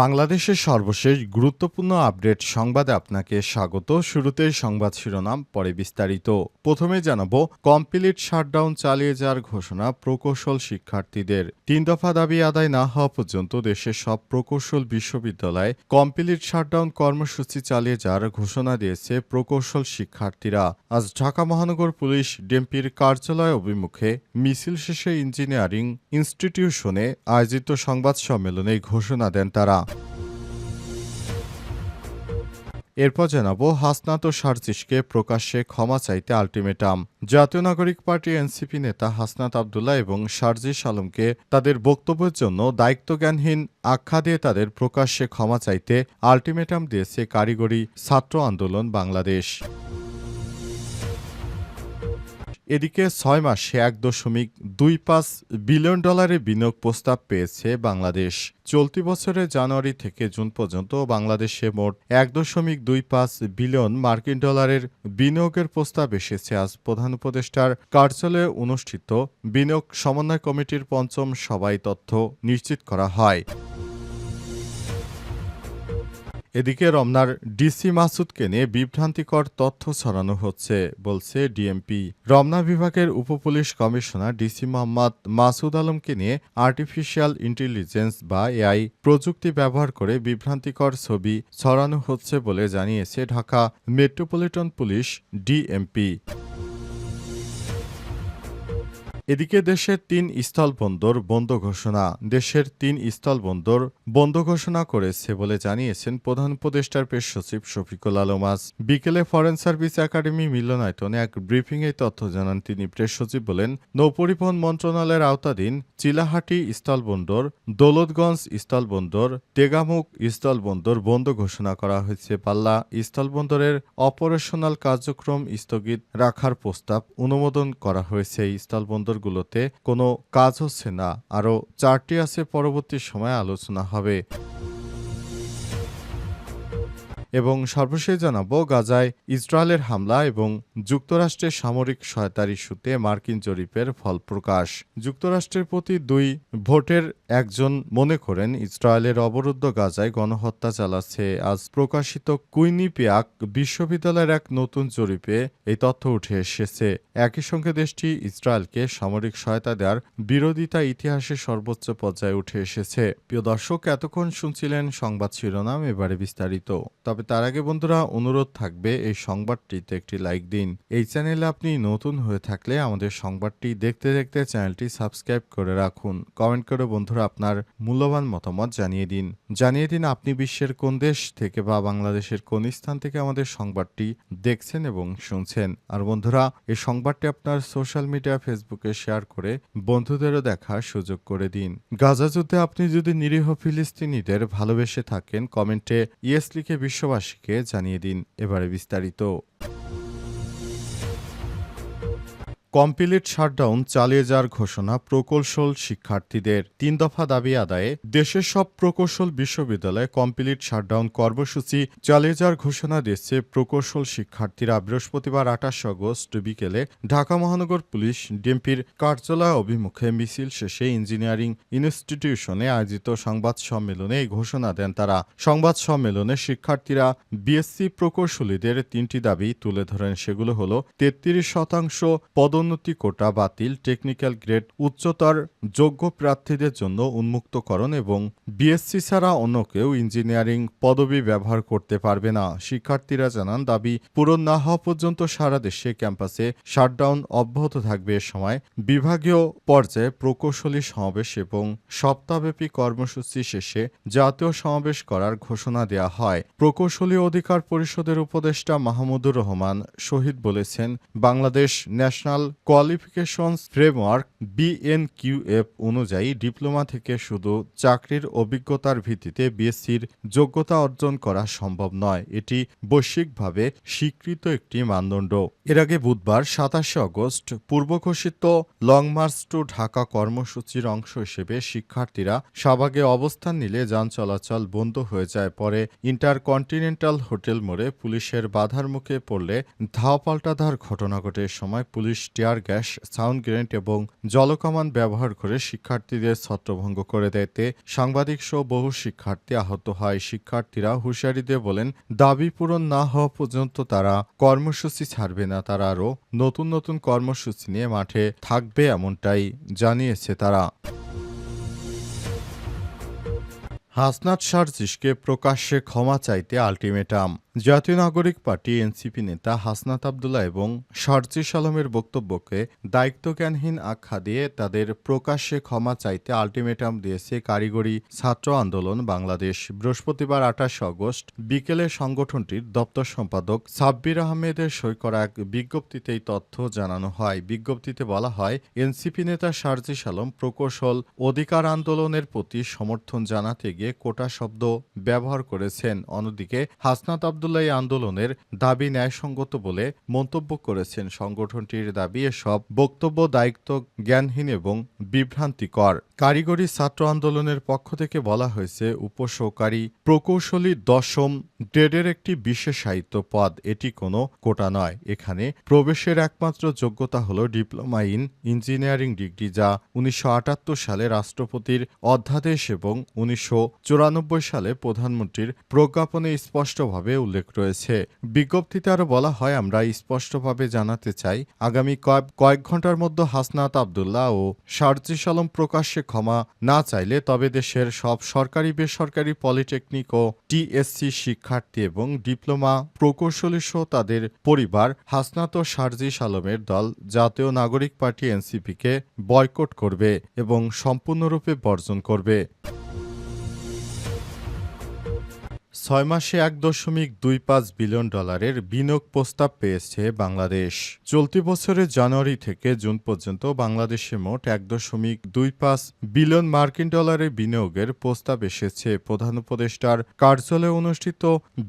বাংলাদেশের সর্বশেষ গুরুত্বপূর্ণ আপডেট সংবাদে আপনাকে স্বাগত। শুরুতেই সংবাদ শিরোনাম, পরে বিস্তারিত। প্রথমে জানাব, কমপ্লিট শাটডাউন চালিয়ে যাওয়ার ঘোষণা প্রকৌশল শিক্ষার্থীদের। তিন দফা দাবি আদায় না হওয়া পর্যন্ত দেশের সব প্রকৌশল বিশ্ববিদ্যালয়ে কমপ্লিট শাটডাউন কর্মসূচি চালিয়ে যাওয়ার ঘোষণা দিয়েছে প্রকৌশল শিক্ষার্থীরা। আজ ঢাকা মহানগর পুলিশ ডিএমপির কার্যালয় অভিমুখে মিছিল শেষে ইঞ্জিনিয়ারিং ইনস্টিটিউশনে আয়োজিত সংবাদ সম্মেলনে ঘোষণা দেন তারা। এরপর জানাব, হাসনাত ও সার্জিসকে প্রকাশ্যে ক্ষমা চাইতে আলটিমেটাম। জাতীয় নাগরিক পার্টি এনসিপি নেতা হাসনাত আবদুল্লাহ এবং সার্জিস আলমকে তাদের বক্তব্যের জন্য দায়িত্বজ্ঞানহীন আখ্যা দিয়ে তাদের প্রকাশ্যে ক্ষমা চাইতে আলটিমেটাম দিয়েছে কারিগরি ছাত্র আন্দোলন বাংলাদেশ। এদিকে ছয় মাসে এক দশমিক দুই পাঁচ বিলিয়ন ডলারের বিনিয়োগ প্রস্তাব পেয়েছে বাংলাদেশ। চলতি বছরের জানুয়ারি থেকে জুন পর্যন্ত বাংলাদেশে মোট এক দশমিক দুই পাঁচ বিলিয়ন মার্কিন ডলারের বিনিয়োগের প্রস্তাব এসেছে। আজ প্রধান উপদেষ্টার কার্যালয়ে অনুষ্ঠিত বিনিয়োগ সমন্বয় কমিটির পঞ্চম সভায় তথ্য নিশ্চিত করা হয়। এদিকে রমনার ডিসি মাসুদকে নিয়ে বিভ্রান্তিকর তথ্য ছড়ানো হচ্ছে, বলছে ডিএমপি। রমনা বিভাগের উপপুলিশ কমিশনার ডিসি মোহাম্মদ মাসুদ আলমকে নিয়ে আর্টিফিশিয়াল ইন্টেলিজেন্স বা এআই প্রযুক্তি ব্যবহার করে বিভ্রান্তিকর ছবি ছড়ানো হচ্ছে বলে জানিয়েছে ঢাকা মেট্রোপলিটন পুলিশ ডিএমপি। এদিকে দেশের তিন স্থলবন্দর বন্ধ ঘোষণা। দেশের তিন স্থলবন্দর বন্ধ ঘোষণা করেছে বলে জানিয়েছেন প্রধান উপদেষ্টার পেশ সচিব শফিকুল আলম আজ। বিকেলে ফরেন সার্ভিস একাডেমি মিলনায়তনে এক ব্রিফিংয়ে তথ্য জানান তিনি। প্রেস সচিব বলেন, নৌপরিবহন মন্ত্রণালয়ের আওতাধীন চিলাহাটি স্থলবন্দর দৌলতগঞ্জ স্থলবন্দর তেগামুখ স্থলবন্দর বন্ধ ঘোষণা করা হয়েছে। পাল্লা স্থলবন্দরের অপারেশনাল কার্যক্রম স্থগিত রাখার প্রস্তাব অনুমোদন করা হয়েছে। এই স্থলবন্দরগুলোতে কোনো কাজ হচ্ছে না। আরও চারটি আছে পরবর্তী সময়ে আলোচনা হবে। এবং সর্বশেষ জানাব গাজায় ইসরায়েলের হামলা এবং যুক্তরাষ্ট্রের সামরিক সহায়তার ইস্যুতে মার্কিন জরিপের ফল প্রকাশ। যুক্তরাষ্ট্রের প্রতি দুই ভোটের একজন মনে করেন, ইসরায়েলের অবরুদ্ধ গাজায় গণহত্যা চালাচ্ছে। আজ প্রকাশিত কুইনিপিয়াক বিশ্ববিদ্যালয়ের এক নতুন জরিপে এই তথ্য উঠে এসেছে। একই সঙ্গে দেশটি ইসরায়েলকে সামরিক সহায়তা দেওয়ার বিরোধিতা ইতিহাসে সর্বোচ্চ পর্যায়ে উঠে এসেছে। প্রিয় দর্শক, এতক্ষণ শুনছিলেন সংবাদ শিরোনাম, এবারে বিস্তারিত। তবে তার আগে বন্ধুরা অনুরোধ থাকবে এই সংবাদটিতে একটি লাইক দিন। এই চ্যানেলে আপনি নতুন হয়ে থাকলে আমাদের সংবাদটি দেখতে দেখতে চ্যানেলটি সাবস্ক্রাইব করে রাখুন। কমেন্ট করে বন্ধুরা আপনার মূল্যবান মতামত জানিয়ে দিন। জানিয়ে দিন আপনি বিশ্বের কোন দেশ থেকে বা বাংলাদেশের কোন স্থান থেকে আমাদের সংবাদটি দেখছেন এবং শুনছেন। আর বন্ধুরা, এই সংবাদটি আপনার সোশ্যাল মিডিয়া, ফেসবুকে শেয়ার করে বন্ধুদেরও দেখার সুযোগ করে দিন। গাজা যুদ্ধে আপনি যদি নিরীহ ফিলিস্তিনিদের ভালোবেসে থাকেন, কমেন্টে ইয়েস লিখে বিশ্ববাসীকে জানিয়ে দিন এবারে বিস্তারিত। কমপ্লিট শাটডাউন চালিয়ে যাওয়ার ঘোষণা প্রকৌশল শিক্ষার্থীদের। তিন দফা দাবি আদায়ে দেশের সব প্রকৌশল বিশ্ববিদ্যালয়ে কমপ্লিট শাটডাউন কর্মসূচি চালিয়ে যাওয়ার ঘোষণা দিয়েছে প্রকৌশল শিক্ষার্থীরা বৃহস্পতিবার আঠাশ আগস্ট বিকেলে ঢাকা মহানগর পুলিশ ডিএমপির কার্যালয় অভিমুখে মিছিল শেষে ইঞ্জিনিয়ারিং ইনস্টিটিউশনে আয়োজিত সংবাদ সম্মেলনে এই ঘোষণা দেন তারা। সংবাদ সম্মেলনে শিক্ষার্থীরা বিএসসি প্রকৌশলীদের তিনটি দাবি তুলে ধরেন। সেগুলো হলো তেত্রিশ শতাংশ পদোন্নতি কোটা বাতিল টেকনিক্যাল গ্রেড উচ্চতর যোগ্য প্রার্থীদের জন্য উন্মুক্তকরণ এবং বিএসসি ছাড়া অন্য কেউ ইঞ্জিনিয়ারিং পদবি ব্যবহার করতে পারবে না। শিক্ষার্থীরা জানান, দাবি পূরণ না হওয়া পর্যন্ত সারা দেশে ক্যাম্পাসে শাটডাউন অব্যাহত থাকবে এ সময় বিভাগীয় পর্যায়ে প্রকৌশলী সমাবেশ এবং সপ্তাহব্যাপী কর্মসূচি শেষে জাতীয় সমাবেশ করার ঘোষণা দেওয়া হয়। প্রকৌশলী অধিকার পরিষদের উপদেষ্টা মাহমুদুর রহমান শহীদ বলেছেন, Bangladesh national qualifications framework BNQF অনুযায়ী ডিপ্লোমা থেকে শুধু চাকরির অভিজ্ঞতার ভিত্তিতে বিএসসির যোগ্যতা অর্জন করা সম্ভব নয়। এটি বৈশ্বিকভাবে স্বীকৃত একটি মানদণ্ড। এর আগে বুধবার সাতাশে অগস্ট পূর্বঘোষিত লং মার্চ টু ঢাকা কর্মসূচির অংশ হিসেবে শিক্ষার্থীরা শাহবাগে অবস্থান নিলে যান চলাচল বন্ধ হয়ে যায়। পরে ইন্টারকন্টিনেন্টাল হোটেল মোড়ে পুলিশের বাধার মুখে পড়লে ধাওয়া পাল্টাধার ঘটনা ঘটে। সময় police tear gas, sound grenade এবং জলকমান ব্যবহার করে শিক্ষার্থীদের ছত্রভঙ্গ করে দেয়তে সাংবাদিক সহ বহু শিক্ষার্থী আহত হয়। শিক্ষার্থীরা হুঁশিয়ারি দিয়ে বলেন, দাবি পূরণ না হওয়া পর্যন্ত তারা কর্মসূচি ছাড়বে না। তারা আরও নতুন নতুন কর্মসূচি নিয়ে মাঠে থাকবে এমনটাই জানিয়েছে তারা। হাসনাত সারজিসকে প্রকাশ্যে ক্ষমা চাইতে আলটিমেটাম? জাতীয় নাগরিক পার্টি এনসিপি নেতা হাসনাত আবদুল্লাহ এবং সার্জিস আলমের বক্তব্যকে দায়িত্বজ্ঞানহীন আখ্যা দিয়ে তাদের প্রকাশ্যে ক্ষমা চাইতে আলটিমেটাম দিয়েছে কারিগরি ছাত্র আন্দোলন বাংলাদেশ। বৃহস্পতিবার আঠাশ আগস্ট বিকেলে সংগঠনটির দপ্তর সম্পাদক সাব্বির আহমেদের সই করা এক বিজ্ঞপ্তিতে এই তথ্য জানানো হয়। বিজ্ঞপ্তিতে বলা হয়, এনসিপি নেতা সার্জিস আলম প্রকৌশল অধিকার আন্দোলনের প্রতি সমর্থন জানাতে গিয়ে কোটা শব্দ ব্যবহার করেছেন। অন্যদিকে হাসনাত আব্দুল্লাহ আন্দোলনের দাবি ন্যায়সঙ্গত বলে মন্তব্য করেছেন সংগঠনটির দাবি, এসব বক্তব্য দায়িত্ব জ্ঞানহীন এবং বিভ্রান্তিকর। কারিগরি ছাত্র আন্দোলনের পক্ষ থেকে বলা হয়েছে, উপসহকারী প্রকৌশলী দশম গ্রেডের একটি বিশেষায়িত পদ। এটি কোনো কোটা নয়। এখানে প্রবেশের একমাত্র যোগ্যতা হল ডিপ্লোমা ইন ইঞ্জিনিয়ারিং ডিগ্রি, যা উনিশশো আটাত্তর সালে রাষ্ট্রপতির অধ্যাদেশ এবং উনিশশো চুরানব্বই সালে প্রধানমন্ত্রীর প্রজ্ঞাপনে স্পষ্টভাবে উল্লেখ রয়েছে। বিজ্ঞপ্তিতে আরও বলা হয়, আমরা স্পষ্টভাবে জানাতে চাই, আগামী কয়েক কয়েক ঘণ্টার মধ্যে হাসনাত আবদুল্লাহ ও শারজিস আলম প্রকাশ্যে ক্ষমা না চাইলে তবে দেশের সব সরকারি, বেসরকারি পলিটেকনিক ও টিএসসি শিক্ষার্থী এবং ডিপ্লোমা প্রকৌশলী সহ তাদের পরিবার হাসনাত ও শারজিস আলমের দল জাতীয় নাগরিক পার্টি এনসিপিকে বয়কট করবে এবং সম্পূর্ণরূপে বর্জন করবে। ছয় মাসে এক দশমিক দুই পাঁচ বিলিয়ন ডলারের বিনিয়োগ প্রস্তাব পেয়েছে বাংলাদেশ। চলতি বছরের জানুয়ারি থেকে জুন পর্যন্ত বাংলাদেশে মোট এক দশমিক দুই পাঁচ বিলিয়ন মার্কিন ডলারের বিনিয়োগের প্রস্তাব এসেছে। প্রধান উপদেষ্টার কার্যালয়ে অনুষ্ঠিত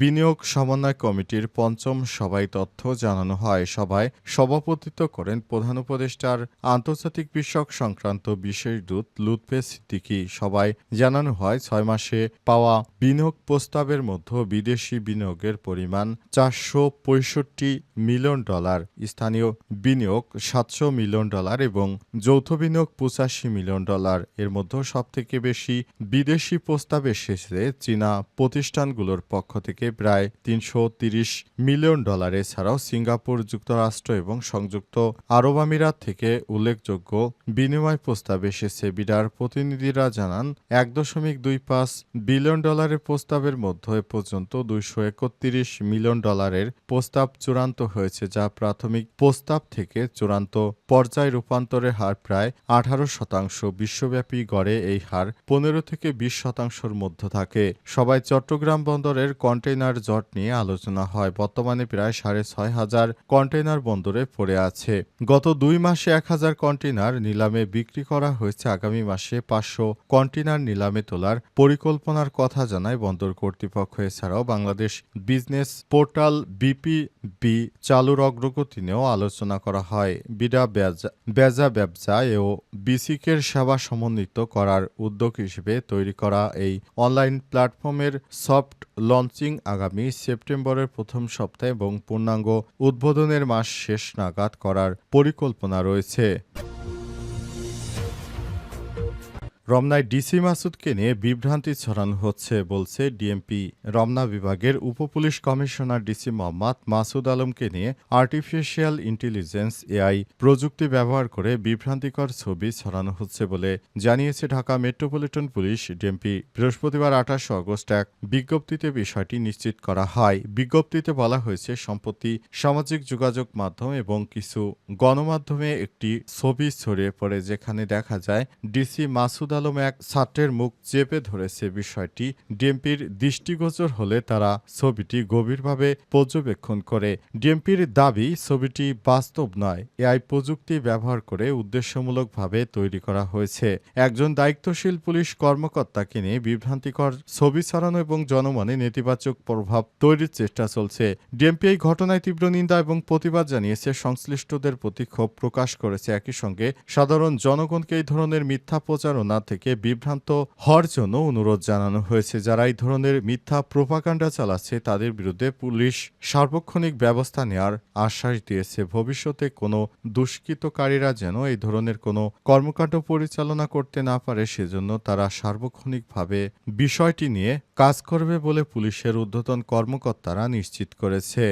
বিনিয়োগ সমন্বয় কমিটির পঞ্চম সভায় তথ্য জানানো হয়। সভায় সভাপতিত্ব করেন প্রধান উপদেষ্টার আন্তর্জাতিক বিষয়ক সংক্রান্ত বিশেষ দূত লুৎফে সিদ্দিকি। সভায় জানানো হয়, ছয় মাসে পাওয়া বিনিয়োগ প্রস্তাবের মধ্যে বিদেশি বিনিয়োগের পরিমাণ চারশো পঁয়ষট্টি মিলিয়ন ডলার, স্থানীয় বিনিয়োগ সাতশো মিলিয়ন ডলার এবং যৌথ বিনিয়োগ পঁচাশি মিলিয়ন ডলার। এর মধ্যে সবথেকে বেশি বিদেশি প্রস্তাব এসেছে চীনা প্রতিষ্ঠানগুলোর পক্ষ থেকে প্রায় তিনশো মিলিয়ন ডলার। এছাড়াও সিঙ্গাপুর যুক্তরাষ্ট্র এবং সংযুক্ত আরব আমিরাত থেকে উল্লেখযোগ্য বিনিময় প্রস্তাব এসেছে। বিডার প্রতিনিধিরা জানান, এক দশমিক দুই পাঁচ বিলিয়ন ডলারের প্রস্তাবের মধ্যে এ পর্যন্ত দুইশো একত্রিশ মিলিয়ন ডলারের প্রস্তাব চূড়ান্ত হয়েছে, যা প্রাথমিক প্রস্তাব থেকে চূড়ান্ত পর্যায় রূপান্তরের হার প্রায় আঠারো শতাংশ। বিশ্বব্যাপী গড়ে এই হার পনেরো থেকে বিশ শতাংশের মধ্যে থাকে। সবাই চট্টগ্রাম বন্দরের কন্টেইনার জট নিয়ে আলোচনা হয়। বর্তমানে প্রায় সাড়ে ছয় হাজার কন্টেইনার বন্দরে পড়ে আছে। গত দুই মাসে এক হাজার কন্টেইনার নিলামে বিক্রি করা হয়েছে। আগামী মাসে পাঁচশো কন্টেইনার নিলামে তোলার পরিকল্পনার কথা জানায় বন্দর কর্তৃপক্ষ। এছাড়াও বাংলাদেশ বিজনেস পোর্টাল বিপিবি চালুর অগ্রগতি নিয়েও আলোচনা করা হয়। বিডা বেজা ব্যবসা ও বিসিকের সেবা সমন্বিত করার উদ্যোগ হিসেবে তৈরি করা এই অনলাইন প্ল্যাটফর্মের সফট লঞ্চিং আগামী সেপ্টেম্বরের প্রথম সপ্তাহে এবং পূর্ণাঙ্গ উদ্বোধনের মাস শেষ নাগাদ করার পরিকল্পনা রয়েছে। রমনায় ডিসি মাসুদকে নিয়ে বিভ্রান্তি ছড়ানো হচ্ছে বলছে ডিএমপি। রমনা বিভাগের উপপুলিশ কমিশনার ডিসি মোহাম্মদ মাসুদ আলমকে নিয়ে আর্টিফিশিয়াল ইন্টেলিজেন্স এআই প্রযুক্তি ব্যবহার করে বিভ্রান্তিকর ছবি ছড়ানো হচ্ছে বলে জানিয়েছে ঢাকা মেট্রোপলিটন পুলিশ ডিএমপি। বৃহস্পতিবার আঠাশে আগস্ট এক বিজ্ঞপ্তিতে বিষয়টি নিশ্চিত করা হয়। বিজ্ঞপ্তিতে বলা হয়েছে, সম্প্রতি সামাজিক যোগাযোগ মাধ্যম এবং কিছু গণমাধ্যমে একটি ছবি ছড়িয়ে পড়ে যেখানে দেখা যায়, ডিসি মাসুদ আলম এক ছাত্রের মুখ চেপে ধরেছে বিষয়টি। ডিএমপির দৃষ্টিগোচর হলে তারা ছবিটি গভীরভাবে পর্যবেক্ষণ করে। ডিএমপির দাবি, ছবিটি বাস্তব নয়, এআই প্রযুক্তি ব্যবহার করে উদ্দেশ্যমূলকভাবে তৈরি করা হয়েছে। একজন দায়িত্বশীল পুলিশ কর্মকর্তাকে নিয়ে বিভ্রান্তিকর ছবি ছড়ানো এবং জনমনে নেতিবাচক প্রভাব তৈরির চেষ্টা চলছে। ডিএমপি এই ঘটনায় তীব্র নিন্দা এবং প্রতিবাদ জানিয়েছে। সংশ্লিষ্টদের প্রতি ক্ষোভ প্রকাশ করেছে। একই সঙ্গে সাধারণ জনগণকে এই ধরনের মিথ্যা প্রচারণা থেকে বিভ্রান্ত হওয়ার জন্য অনুরোধ জানানো হয়েছে। যারা এই ধরনের মিথ্যা প্রোপাকাণ্ডা চালাচ্ছে, তাদের বিরুদ্ধে পুলিশ সার্বক্ষণিক ব্যবস্থা নেওয়ার আশ্বাস দিয়েছে। ভবিষ্যতে কোনো দুষ্কৃতকারীরা যেন এই ধরনের কোনো কর্মকাণ্ড পরিচালনা করতে না পারে, সেজন্য তারা সার্বক্ষণিকভাবে বিষয়টি নিয়ে কাজ করবে বলে পুলিশের ঊর্ধ্বতন কর্মকর্তারা নিশ্চিত করেছে।